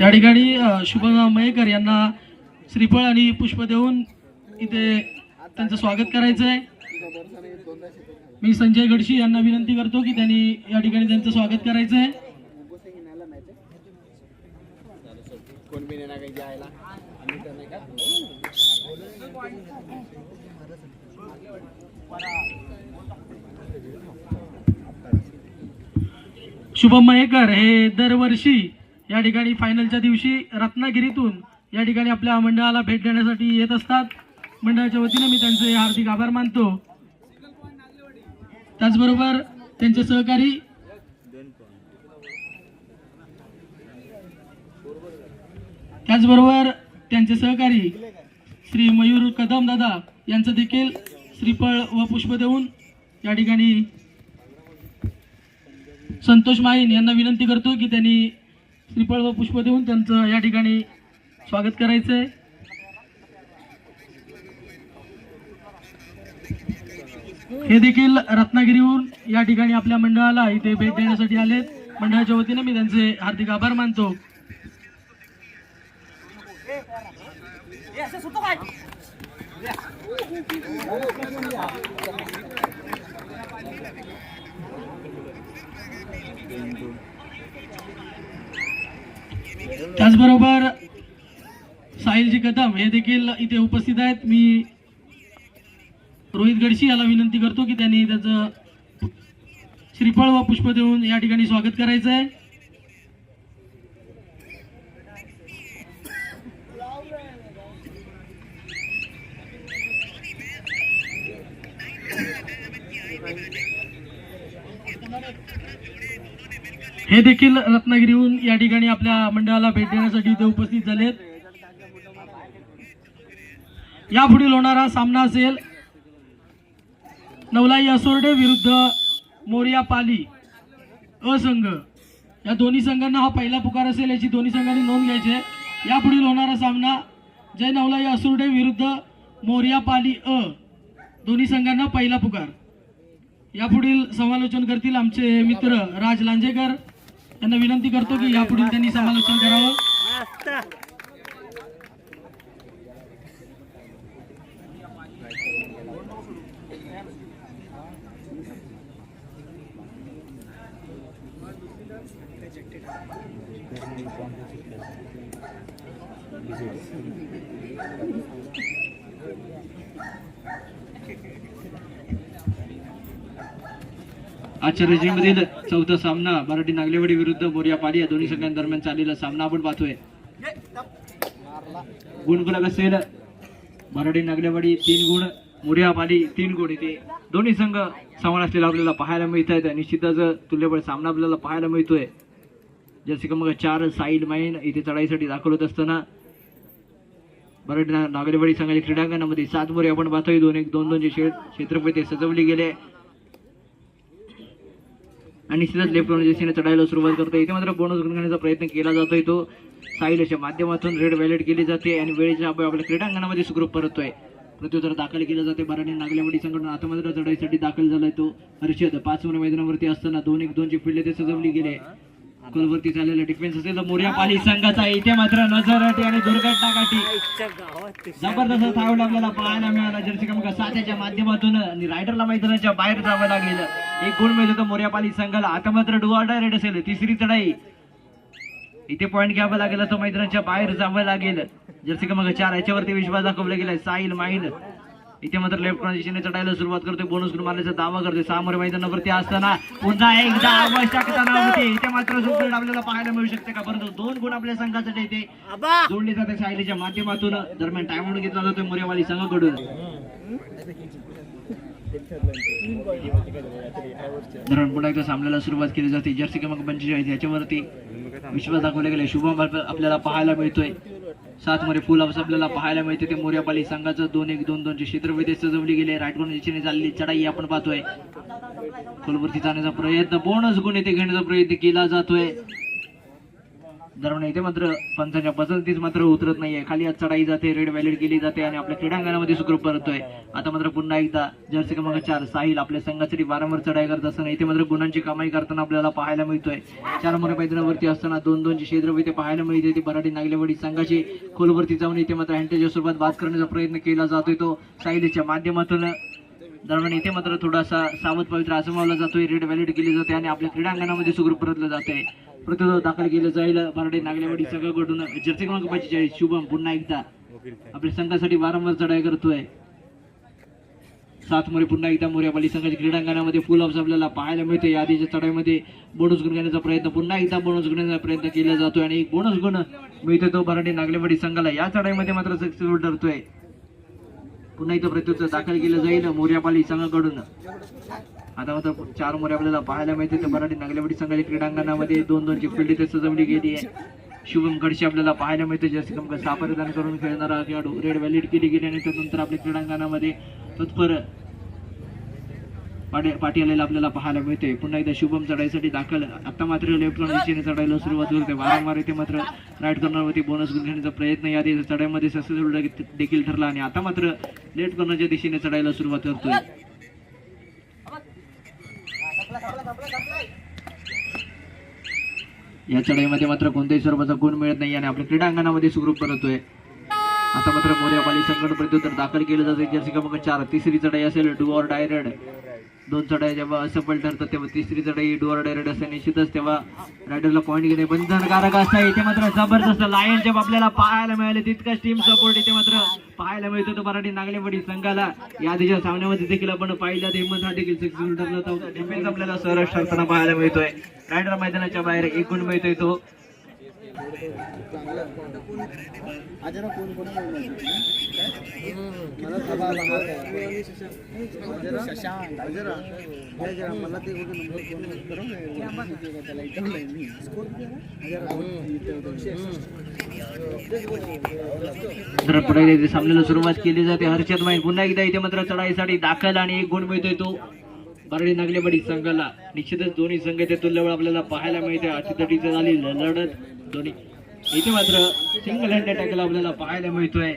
या ठिकाणी अ, शुभम मयेकर यांना श्रीफळ आणि पुष्प देऊन इथे त्यांचं स्वागत करायचं आहे मी संजय गडशी यांना विनंती करतो की त्यांनी या ठिकाणी त्यांचं स्वागत करायचं आहे शुभम मयेकर हे दरवर्षी या ठिकाणी फायनलच्या दिवशी रत्नागिरीतून या ठिकाणी आपल्या मंडळाला भेट देण्यासाठी येत असतात. मंडळाच्या वतीने मी त्यांचे हार्दिक आभार मानतो. त्याचबरोबर त्यांचे सहकारी त्याचबरोबर त्यांचे सहकारी श्री मयूर कदम दादा यांचं देखील श्रीफळ व पुष्प देऊन या ठिकाणी संतोष माईन यांना विनंती करतो की त्यांनी श्रीफळ व पुष्प देऊन त्यांचं या ठिकाणी स्वागत करायचं आहे हे देखील रत्नागिरीहून या ठिकाणी आपल्या मंडळाला इथे भेट देण्यासाठी आले मंडळाच्या वतीने मी त्यांचे हार्दिक आभार मानतो. त्याचबरोबर साहिलजी कदम हे देखील इथे उपस्थित आहेत. मी रोहित गडशी याला विनंती करतो की त्यांनी त्याचं श्रीफळ व पुष्प देऊन या ठिकाणी स्वागत करायचं आहे हे देखील रत्नागिरीहून या ठिकाणी आपल्या मंडळाला भेट देण्यासाठी इथे उपस्थित झालेत. यापुढील होणारा सामना असेल नवलाई असोर्डे विरुद्ध मोरिया पाली असंघ या दोन्ही संघांना हा पहिला पुकार असेल याची दोन्ही संघांनी नोंद घ्यायची आहे. यापुढील होणारा सामना जय नवलाई असुर्डे विरुद्ध मोरिया पाली अ. दोन्ही संघांना पहिला पुकार. यापुढील समालोचन करतील आमचे मित्र राज लांजेकर. त्यांना विनंती करतो की यापुढील त्यांनी समालोचन करावं. आजच्या रेजिममधील चौथा सामना मराठी नागलेवाडी विरुद्ध मोर्या पाली या दोन्ही संघांदरम्यान चाललेला सामना आपण पाहतोय. गुण असेल मराठी नागलेवाडी तीन गुण मोर्या पाली तीन गुण इथे दोन्ही संघ समान असलेला आपल्याला पाहायला मिळत आहेत निश्चितच तुल्यबळ सामना आपल्याला पाहायला मिळतोय. जसे की मग चार साईड माईन इथे चढाईसाठी दाखल होत असताना मराठी नागलेवाडी संघाच्या क्रीडांगणामध्ये सात मोरे आपण पाहतोय. दोन एक दोन दोनचे क्षेत्रपती सजवले गेले. आणि सिधाच लेफ्ट दिशेने चढायला सुरुवात करतो इथे मात्र बोनस घेण्याचा प्रयत्न केला जातोय तो. साईलच्या माध्यमातून रेड व्हॅलेट केली जाते आणि वेळेच्या अभावी आपल्या क्रीडांगणामध्ये सुखरूप परततोय. प्रत्युत्तर दाखल केलं जाते. मराठी नागल्यावाडी संघटना आता मात्र चढाईसाठी दाखल झालाय तो. हर्षद पाच मैदानावरती असताना दोन एक दोनची फिल्ड ते सजवली गेले. खोलवरती चाललेला डिफेन्स असेल तर मोर्या पाली संघाचा. इथे मात्र नजर आणि दुर्घटना गाठी जबरदस्त थावड आपल्याला पाहायला मिळाला. जर्सी क्रमांक साताच्या माध्यमातून आणि रायडरला मैदानाच्या बाहेर जावं लागेल एक गुण मिळतो तर मोर्यापाली संघाला. आता मात्र डुआडा रेड असेल. तिसरी चढाई. इथे पॉईंट घ्यावा लागेल तो मैदानाच्या बाहेर जावं लागेल. जर्सी क्रमांक चार याच्यावरती विश्वास दाखवला गेलाय. साईल माईल इथे मात्र लेफ्ट दिशेने चढायला सुरुवात करतोय बोनस गुण मारण्याचा दावा करतोय. सामोर मैदानावरती असताना पुन्हा एकदा आवश्यकता नव्हती इथे मात्र आपल्याला पाहायला मिळू शकते का? परंतु दोन गुण आपल्या संघासाठी इथे जोडले जाते सायलीच्या माध्यमातून. दरम्यान टाइम आउट घेतला जातोय मोरेवाली संघाकडून. दरम्यान पुन्हा एकदा सामन्याला सुरुवात केली जाते. जर्सी क्रमांक पंचेचाळीस याच्यावरती विश्वास दाखवले गेले शुभम आप- आपल्याला पाहायला मिळतोय. सात मध्ये फुल हाऊस आपल्याला पाहायला मिळते. ते मोर्यापाली संघाचं दोन एक दोन दोनचे क्षेत्रविधे सजवली गेले राईट दिशेने चाललेली चढाई आपण पाहतोय. कोलवरती जाण्याचा प्रयत्न बोनस गुण येथे घेण्याचा प्रयत्न केला जातोय. दरम्यान इथे मात्र पंचांच्या पसंतीच मात्र उतरत नाहीये. खाली आज चढाई जाते रेड व्हॅलिड केली जाते आणि आपल्या क्रीडांगणामध्ये सुखरूप परतोय आता मात्र पुन्हा एकदा जर्सी क्रमांक चार साहिल आपल्या संघासाठी वारंवार चढाई करत असताना इथे मात्र गुणांची कमाई करताना आपल्याला पाहायला मिळतोय. चार मोठ्या मैदानावरती असताना दोन दोनची क्षेत्र इथे पाहायला मिळते. ती बराठी नागलेवाडी संघाची खोलवरती जाऊन इथे मात्र हँटेच्या स्वरूपात बाद करण्याचा प्रयत्न केला जातोय. तो साहिलच्या माध्यमातून दरम्यान इथे मात्र थोडासा सावध पवित्र आजमावला जातोय. रेड व्हॅलिड केली जाते आणि आपल्या क्रीडांगणामध्ये सुखरूप परतलं जाते प्रतिरोध दाखल केलं जाईल. बराडे नागलेवाडी सगळं जर्सी क्रमांक पंचेचाळीस शुभम पुन्हा एकदा. आपल्या संघासाठी वारंवार चढाई करतोय. सात मोरे पुन्हा एकदा मोर्यापाली संघाच्या क्रीडांगणामध्ये फुल ऑफ आपल्याला पाहायला मिळते. यादीच्या चढाईमध्ये बोनस गुण घेण्याचा प्रयत्न पुन्हा एकदा बोनस घेण्याचा प्रयत्न केला जातोय आणि एक बोनस गुण मिळतो तो बराडे नागलेवाडी संघाला. या चढाईमध्ये मात्र सक्सेसफुल ठरतोय. पुन्हा इथं प्रत्युत्तर दाखल केलं जाईल मोर्यापाली संघाकडून. आता मात्र चार मोरे आपल्याला पाहायला मिळते तर मराठी नागलेवाडी संघाच्या क्रीडांगणामध्ये दोन दोनची फील्ड इथे सजवली गेली आहे. शुभम कडशी आपल्याला पाहायला मिळते. जर्सी क्रमांक सहा करून खेळणारा खेळाडू रेड व्हॅलिड केली गेली आणि त्यानंतर आपल्या क्रीडांगणामध्ये तत्पर पाटी पाठी आलेला आपल्याला पाहायला मिळते पुन्हा एकदा शुभम चढाईसाठी दाखल. आता मात्र लेफ्ट दिशेने चढायला सुरुवात होते. वारंवार इथे मात्र राईट कॉर्नरवरती बोनस गुण घेण्याचा प्रयत्न या चढाईमध्ये सक्सेसफुल देखील ठरला आणि आता मात्र लेफ्ट कॉर्नरच्या दिशेने चढायला सुरुवात करतोय. या चढाईमध्ये मात्र कोणत्याही स्वरूपाचा गुण मिळत नाही आणि आपल्या क्रीडांगणामध्ये सुखरूप परतोय आता मात्र मोर्यापाली संकट प्रत्युत्तर दाखल केलं जाते. जर्सी क्रमांक चार तिसरी चढाई असेल डू ऑर डायरेड दोन चढाई जेव्हा असफल ठरतात तेव्हा तिसरी चढाई डू ऑर डायरेड असते. निश्चितच तेव्हा रायडरला पॉईंट घेणे बंधनकारक असतं. इथे मात्र जबरदस्त लायन जेव्हा आपल्याला पाहायला मिळाले. तितकाच टीम सपोर्ट इथे मात्र पाहायला मिळतो. तो मराठी नागलेवाडी संघाला या आधीच्या सामन्यामध्ये देखील आपण पाहिलं. हिंमत हा देखील ठरला होता डिफेन्स आपल्याला सरस ठरताना पाहायला मिळतोय. रायडर मैदानाच्या बाहेर एक गुण मिळतोय तो. जर पुढे इथे सामन्याला सुरुवात केली जाते हर्षद माहीत पुन्हा एकदा इथे मात्र चढाईसाठी दाखल आणि एक गुण मिळतोय तो बरडी नागलेबडी संघाला निश्चितच दोन्ही संघ ते तुल्यबळ आपल्याला पाहायला मिळते अतितटीचं झाली लढत दोन्ही. इथे मात्र सिंगल हँड टॅकल आपल्याला पाहायला मिळतोय.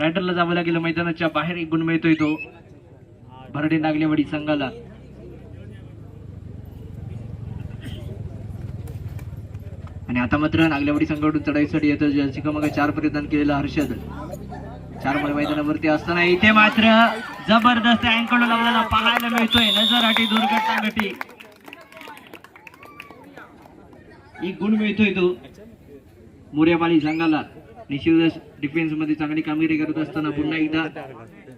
रायडरला जावं लागेल मैदानाच्या बाहेर एक गुण मिळतोय तो. भरडे नागलेवाडी संघाला. आणि आता मात्र नागलेवाडी संघाकडून चढाईसाठी येतो जर्सी क्रमांक चार परिधान केलेला हर्षद. चारमध्ये मैदानावरती असताना इथे मात्र जबरदस्त अँकल आपल्याला पाहायला मिळतोय. नजर आठी दुर्घटना घटी एक गुण मिळतोय तो. मोर्यापाली संघाला निश्चितच डिफेन्समध्ये चांगली कामगिरी करत असताना पुन्हा एकदा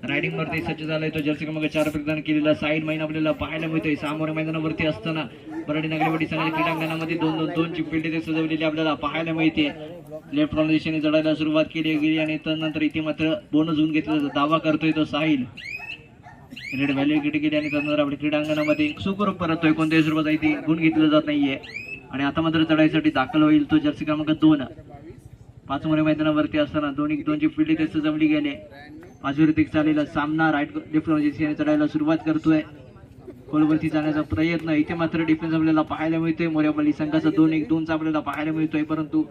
रायडिंग वरती सज्ज झालाय तो. जर्सी क्रमांक चार प्रदान केलेला साईड महिना आपल्याला पाहायला मिळतोय. सामोरे मैदानावरती असताना बराडी नगरवाडी संघाच्या क्रीडांगणामध्ये दोन दोन दोन ची फील्ड इथे सजवलेली आपल्याला पाहायला मिळते. लेफ्ट रॉन दिशेने चढायला सुरुवात केली गेली आणि त्यानंतर इथे मात्र बोनस होऊन घेतला दावा करतोय तो साहिल. रेड व्हॅल्यू किट गेली आणि त्यानंतर आपल्या क्रीडांगणामध्ये. सुखरूप परतोय. कोणत्याही स्वरूपात इथे गुण घेतलं जात नाहीये. आणि आता मात्र चढाईसाठी दाखल होईल तो जर्सी क्रमांक दोन. पाच मोरे मैदानावरती असताना दोन्ही दोनची फिल्डिंग त्याचं जमली गेले पाचवीवरती चाललेला सामना. राईट लेफ्ट चढायला सुरुवात करतोय. खोलवरती जाण्याचा प्रयत्न. इथे मात्र डिफेन्स आपल्याला पाहायला मिळतोय. मोर्यापल्ली संघाचा दोन एक दोनचा आपल्याला पाहायला मिळतोय. परंतु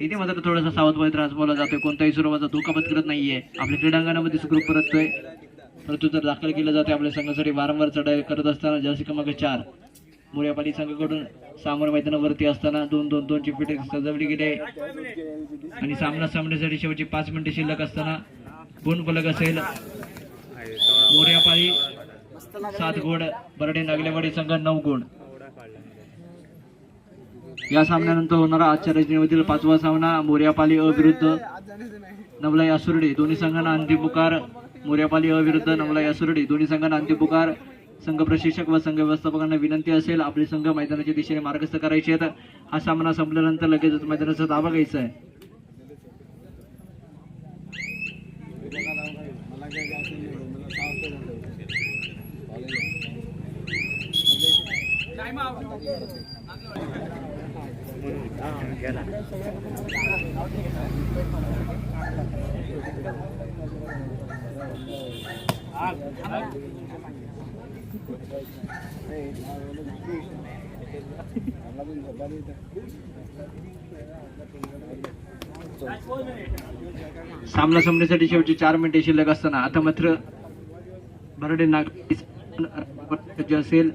इथे मात्र थोडासा सावधपणे पवित्र आजमावला जातोय. कोणत्याही स्वरूपाचा धोका करत नाहीये. आपल्या क्रीडांगणामध्ये सुखरूप परततोय. परंतु जर दाखल केलं जाते आपल्या संघासाठी वारंवार चढाई करत असताना जर्सी क्रमांक चार. मोर्यापाली संघाकडून सामोर मैदानावरती असताना दोन दोन दोनची फिटे सजवली गेली. आहे आणि सामना सामन्यासाठी शेवटची पाच मिनिटे शिल्लक असताना गुण फलक असेल. मोर्यापाली सात गुण बरडे नागलेवाडी संघ नऊ गुण. या सामन्यानंतर होणारा आजच्या रचनेमधील पाचवा सामना मोर्यापाली अविरुद्ध नवलाई आसुर्डे दोन्ही संघांना अंतिम पुकार. मोर्यापाली अविरुद्ध नवलाई आसुर्डे दोन्ही संघांना अंतिम पुकार. संघ प्रशिक्षक व संघ व्यवस्थापकांना विनंती असेल आपले संघ मैदानाच्या दिशेने मार्गस्थ करायचे आहेत हा सामना संपल्यानंतर लगेचच मैदानाचा ताबा घ्यायचा आहे. सामना संपण्यासाठी शेवटचे चार मिनिटे शिल्लक असताना आता मात्र बरडे नागरिक असेल.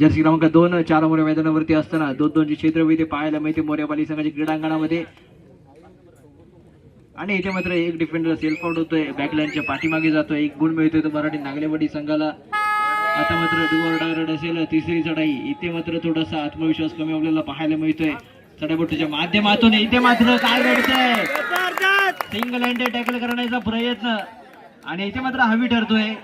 जर्सी क्रमांक दोन चार मोर्या मैदानावरती असताना दोन दोनचे क्षेत्रविधी पाहायला मिळते. मोर्यापाली संघाच्या क्रीडांगणामध्ये आणि इथे मात्र एक डिफेंडर सेल्फ आउट होतोय. बॅकलाईनच्या पाठीमागे जातोय. एक गुण मिळतोय तो मराठी नागलेवाडी संघाला. आता मात्र डुअर डायरेक्ट असेल तिसरी चढाई. इथे मात्र थोडासा आत्मविश्वास कमी आपल्याला पाहायला मिळतोय. चढाबोटीच्या माध्यमातून इथे मात्र काय घडतंय सिंगल हँडेड टॅकल करण्याचा प्रयत्न. आणि इथे मात्र हवी ठरतोय.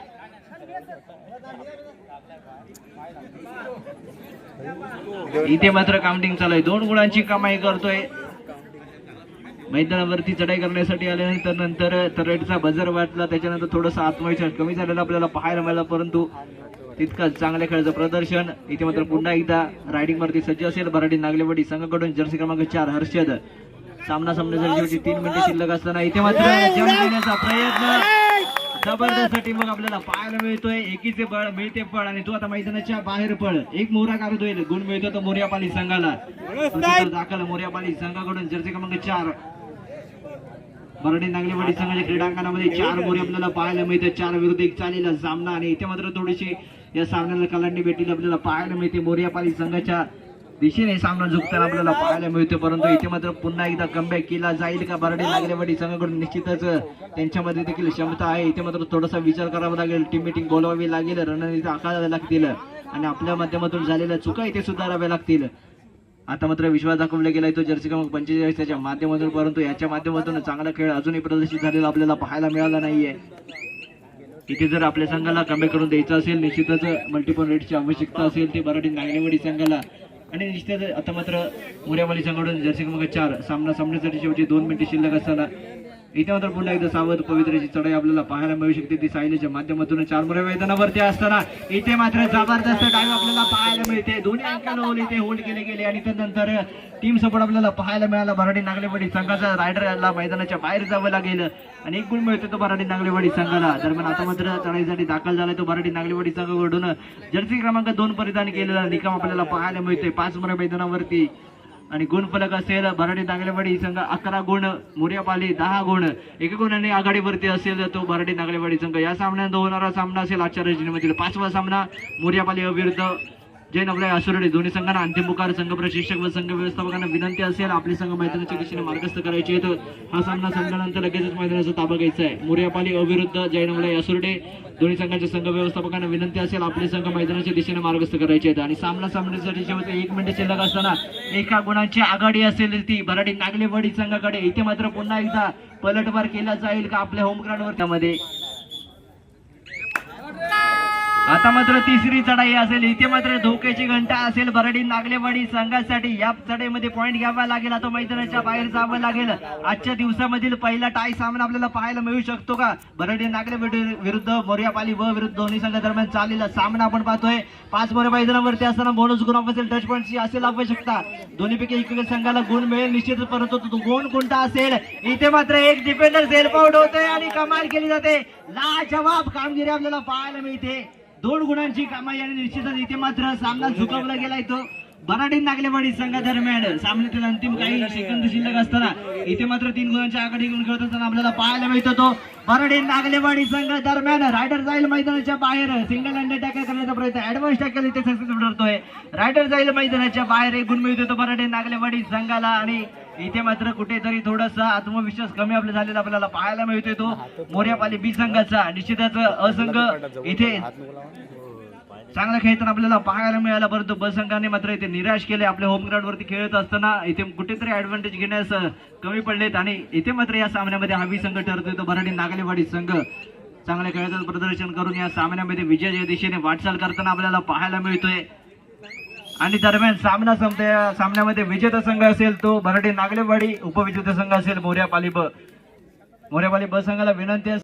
इथे मात्र काउंटिंग चालू आहे. दोन गुणांची कमाई करतोय. मैदानावरती चढाई करण्यासाठी आल्यानंतर नंतर तरेटचा बजर वाटला त्याच्यानंतर थोडासा आत्मविश्वास कमी झालेला आपल्याला पाहायला मिळाला परंतु तितकंच चांगल्या खेळाचं प्रदर्शन. इथे मात्र पुन्हा एकदा रायडिंग वरती सज्ज असेल बराडी नागलेवाडी संघाकडून. जर्सी क्रमांक चार हर्षद. सामना शेवटी तीन मिनिटे शिल्लक असताना इथे मात्र देण्याचा प्रयत्न जबरदस्त टीम मग आपल्याला पाहायला मिळतोय. एकीचे बळ मिळते पळ आणि तो आता मैदानाच्या बाहेर पळ. एक मोहरा काढतोय गुण मिळतो तो मोर्यापाली संघाला. दाखल मोर्यापाली संघाकडून. जर्सी क्रमांक चार बरडी नागलेवाडी संघाच्या क्रीडांगणामध्ये चार मोरे आपल्याला पाहायला मिळते चार विरुद्ध एक चालेला. सामना आणि इथे मात्र थोडीशी या सामन्याला कलांडी भेटीला आपल्याला पाहायला मिळते. मोर्यापाली संघाच्या दिशेने सामना झुकताना आपल्याला पाहायला मिळतो. परंतु इथे मात्र पुन्हा एकदा कमबॅक केला जाईल का बरडी नागलेवाडी संघाकडून? निश्चितच त्यांच्यामध्ये देखील क्षमता आहे. इथे मात्र थोडासा विचार करावा लागेल. टीम मिटिंग बोलवावी लागेल. रणनीती आखाव्या लागतील आणि आपल्या माध्यमातून झालेल्या चुका इथे सुधाराव्या लागतील. आता मात्र विश्वास दाखवला गेलाय तो जर्सी क्रमांक पंचेचाळीस त्याच्या माध्यमातून परंतु याच्या माध्यमातून चांगला खेळ अजूनही प्रदर्शित झालेला आपल्याला पाहायला मिळाला नाहीये. इथे जर आपल्या संघाला कमी करून द्यायचं असेल निश्चितच मल्टिपल रेटची आवश्यकता असेल ते मराठी नागनेवाडी संघाला. आणि निश्चित आता मात्र मुर्यामाली संघाकडून जर्सी क्रमांक चार सामना सामन्यासाठी शेवटी दोन मिनिटे शिल्लक असताना इथे मात्र पुन्हा एकदा सावध पवित्रची चढाई आपल्याला पाहायला मिळू शकते. ती सायलीच्या माध्यमातून चार मोऱ्या मैदानावरती असताना इथे मात्र जबरदस्त डाईव्ह आपल्याला पाहायला मिळते. दोन्ही अंकाला होल इथे होल्ड केले गेले आणि त्यानंतर टीम सपोर्ट आपल्याला पाहायला मिळाला. भराडी नागलेवाडी संघाचा रायडरला मैदानाच्या बाहेर जावं लागेल. आणि एक गुण मिळतो तो भराडी नागलेवाडी संघाला. दरम्यान आता मात्र चढाईसाठी दाखल झालाय तो भराडी नागलेवाडी संघाकडून. जर्सी क्रमांक दोन परिधान केलेला निकाम आपल्याला पाहायला मिळतोय. पाच मोऱ्या मैदानावरती. आणि गुणफलक असेल भराडी नागलेवाडी संघ अकरा गुण मोर्यापाली दहा गुण. एका गुणाने आघाडीवरती असेल तर तो भराडी नागलेवाडी संघ. या सामन्यात होणारा सामना असेल आजच्या रजनीमधील पाचवा सामना मोर्यापाली विरुद्ध जैन आपल्या दोन्ही संघांना अंतिम पुकार. संघ प्रशिक्षक व संघ व्यवस्थापकांना विनंती असेल आपले संघ मैदानाच्या दिशेने मार्गस्थ करायचे आहेत. हा सामना संपल्यानंतर लगेचच मैदानाचा ताबा घ्यायचा आहे. मुर्यापाली अविरुद्ध जैन आपल्या आसुर्डे दोन्ही संघांच्या संघ व्यवस्थापकांना विनंती असेल आपले संघ मैदानाच्या दिशेने मार्गस्थ करायचे आहेत. आणि सामना सामन्यासाठी शेवटी एक मिनिट शिल्लक असताना एका गुणांची आघाडी असेल ती भराडी नागलेवाडी संघाकडे. इथे मात्र पुन्हा एकदा पलटवार केला जाईल का आपल्या होम ग्राउंडवर त्यामध्ये आता मात्र तिसरी चढाई असेल. इथे मात्र धोक्याची घंटा असेल. बरडी नागलेवाडी संघासाठी या चढाईमध्ये पॉईंट घ्यावा लागेल. आता मैदानाच्या बाहेर जावं लागेल. आजच्या दिवसामधील पहिला टाय सामना आपल्याला पाहायला मिळू शकतो का? बरडी नागलेवाडी विरुद्ध मोर्यापाली व विरुद्ध दोन्ही संघादरम्यान चाललेला सामना आपण पाहतोय. पाच मोरे मैदानावरती असताना बोनस गुण असेल. टच पॉईंटची असेल आवश्यकता. दोन्हीपैकी एक संघाला गुण मिळेल निश्चित परंतु तो गुण कोणता असेल? इथे मात्र एक डिफेंडर सेल्फ आउट होतोय आणि कमाल केली जाते. लाजवाब कामगिरी आपल्याला पाहायला मिळते. दोन गुणांची कामा आणि निश्चितच इथे मात्र सामना झुकवला गेलाय तो बराडी नागलेवाडी संघादरम्यान सामन्यातील अंतिम काही सेकंद शिल्लक असताना इथे मात्र तीन गुणांच्या आघाडी घेऊन खेळत असताना आपल्याला पाहायला मिळतो तो बराडी नागलेवाडी संघ दरम्यान रायडर जाईल मैदानाच्या बाहेर. सिंगल हँडेड टॅकल करण्याचा प्रयत्न ऍडव्हान्स टॅकल इथे सक्सेसफुल ठरतोय रायडर जाईल मैदानाच्या बाहेर एक गुण मिळतो तो बराडी नागलेवाडी संघाला आणि इथे मात्र कुठेतरी थोडासा आत्मविश्वास कमी आपला झालेला आपल्याला पाहायला मिळतोय तो. मोर्यापाली बी संघाचा निश्चितच असंघ इथे चांगला खेळताना आपल्याला पाहायला मिळाला. परंतु ब संघाने मात्र इथे निराश केले. आपल्या होम ग्राउंड वरती खेळत असताना इथे कुठेतरी ऍडव्हान्टेज घेण्यास कमी पडलेत. आणि इथे मात्र या सामन्यामध्ये हवी संघ ठरतोय. तो बराडी नागलेवाडी संघ. चांगल्या खेळाचं प्रदर्शन करून या सामन्यामध्ये विजयाच्या दिशेने वाटचाल करताना आपल्याला पाहायला मिळतोय. आणि दरम्यान सामना संपता सामन्यामध्ये विजेता संघ असेल तो बराडी नागलेवाडी उपविजेता संघ असेल मोर्यापाली ब. मोर्यापाली ब संघाला विनंती असेल